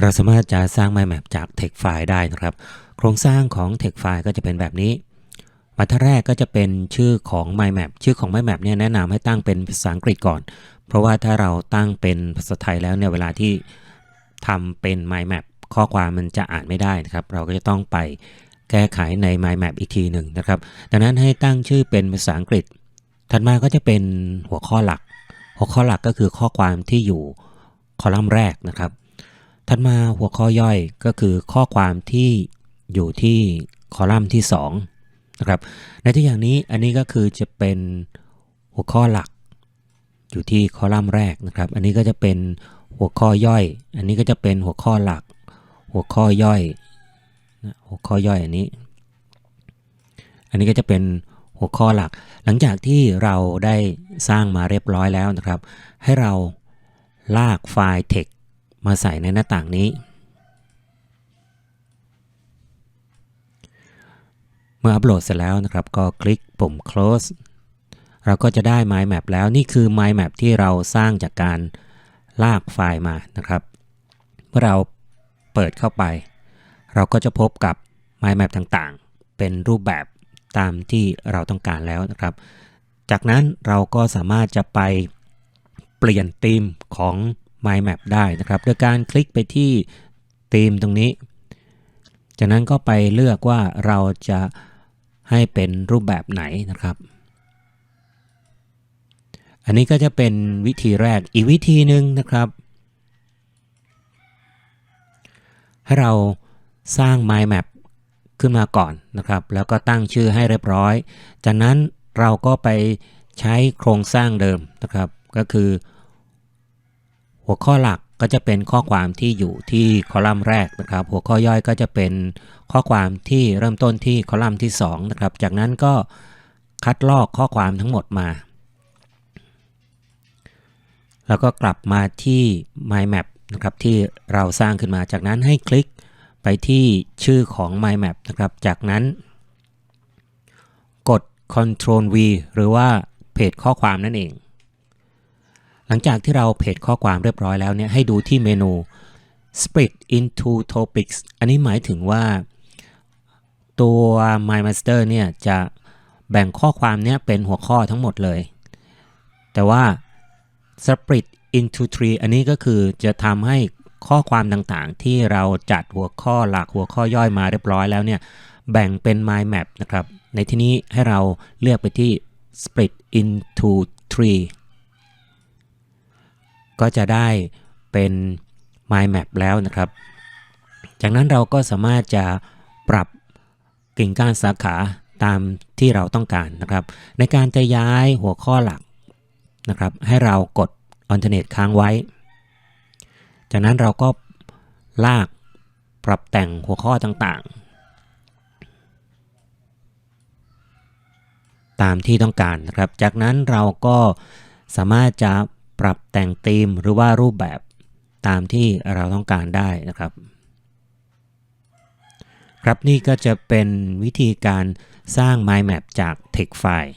เราสามารถจะสร้าง mind map จาก text file ได้นะครับ โครงสร้างของ text file ก็จะเป็นแบบนี้บรรทัดแรกก็จะเป็นชื่อของ mind map ชื่อของ mind map เนี่ยแนะนำให้ตั้งเป็นภาษาอังกฤษก่อน เพราะว่าถ้าเราตั้งเป็นภาษาไทยแล้วเนี่ยเวลาที่ทำเป็น mind map ข้อความมันจะอ่านไม่ได้นะครับ เราก็จะต้องไปแก้ไขใน mind map อีกทีหนึ่งนะครับ ดังนั้นให้ตั้งชื่อเป็นภาษาอังกฤษ ถัดมาก็จะเป็นหัวข้อหลัก หัวข้อหลักก็คือข้อความที่อยู่คอลัมน์แรกนะครับ ถัดมาหัวข้อย่อยก็คือข้อความที่อยู่ที่คอลัมน์ที่2นะครับในตัวอย่างนี้อันนี้ก็คือจะเป็นหัวข้อหลัก อยู่ที่คอลัมน์แรกนะครับ อันนี้ก็จะเป็นหัวข้อย่อย อันนี้ก็จะเป็นหัวข้อหลัก หัวข้อย่อยหัวข้อย่อยอันนี้ อันนี้ก็จะเป็นหัวข้อหลัก หลังจากที่เราได้สร้างมาเรียบร้อยแล้วนะครับ ให้เราลากไฟล์ text มาใส่ในหน้าต่างนี้ เมื่ออัปโหลดเสร็จแล้วนะครับก็คลิกปุ่ม close เราก็จะได้ mind map แล้วนี่คือ mind map ที่เราสร้างจากการลากไฟล์มานะครับ เมื่อเราเปิดเข้าไป เราก็จะพบกับ mind map ต่างๆ เป็นรูปแบบตามที่เราต้องการแล้วนะครับ จากนั้นเราก็สามารถจะไปเปลี่ยนธีมของ mind map ได้นะครับ โดยการคลิกไปที่ธีมตรงนี้ จากนั้นก็ไปเลือกว่าเราจะให้เป็นรูปแบบไหนนะครับ อันนี้ก็จะเป็นวิธีแรกอีกวิธีหนึ่งนะครับ ให้เราสร้าง mind map ขึ้นมาก่อนนะครับ แล้วก็ตั้งชื่อให้เรียบร้อย จากนั้นเราก็ไปใช้โครงสร้างเดิมนะครับ ก็คือ หัวข้อหลักก็จะเป็นข้อความที่อยู่ที่คอลัมน์แรกนะครับ หัวข้อย่อยก็จะเป็นข้อความที่เริ่มต้นที่คอลัมน์ที่2นะครับ จากนั้นก็คัดลอกข้อความทั้งหมดมา แล้วก็กลับมาที่ mind map นะครับที่เราสร้างขึ้นมา จากนั้นให้คลิกไปที่ชื่อของ mind map นะครับ จากนั้น กด Ctrl V หรือว่าเพจข้อความนั่นเอง หลังจากที่เราเพจข้อความเรียบร้อยแล้วเนี่ยให้ดูที่เมนู split into topics อันนี้หมายถึงว่า ตัว My Master เนี่ยจะแบ่งข้อความเนี้ยเป็นหัวข้อทั้งหมดเลย แต่ว่า split into three อันนี้ก็คือจะทำให้ข้อความต่างๆ ที่เราจัดหัวข้อหลักหัวข้อย่อยมาเรียบร้อยแล้วเนี่ยแบ่งเป็น mind map นะครับ ในที่นี้ให้เราเลือกไปที่ split into three ก็จะได้เป็น mind map แล้วนะครับ จากนั้นเราก็สามารถจะปรับกิ่งก้านสาขาตามที่เราต้องการนะครับ ในการจะย้ายหัวข้อหลักนะครับ ให้เรากด alternate ค้างไว้ จากนั้นเราก็ลากปรับแต่งหัวข้อต่างๆ ตามที่ต้องการนะครับ จากนั้นเราก็สามารถจะ ปรับแต่งธีมหรือว่ารูปแบบตามที่เราต้องการได้นะครับ ครับนี่ก็จะเป็นวิธีการสร้าง mind map จาก text file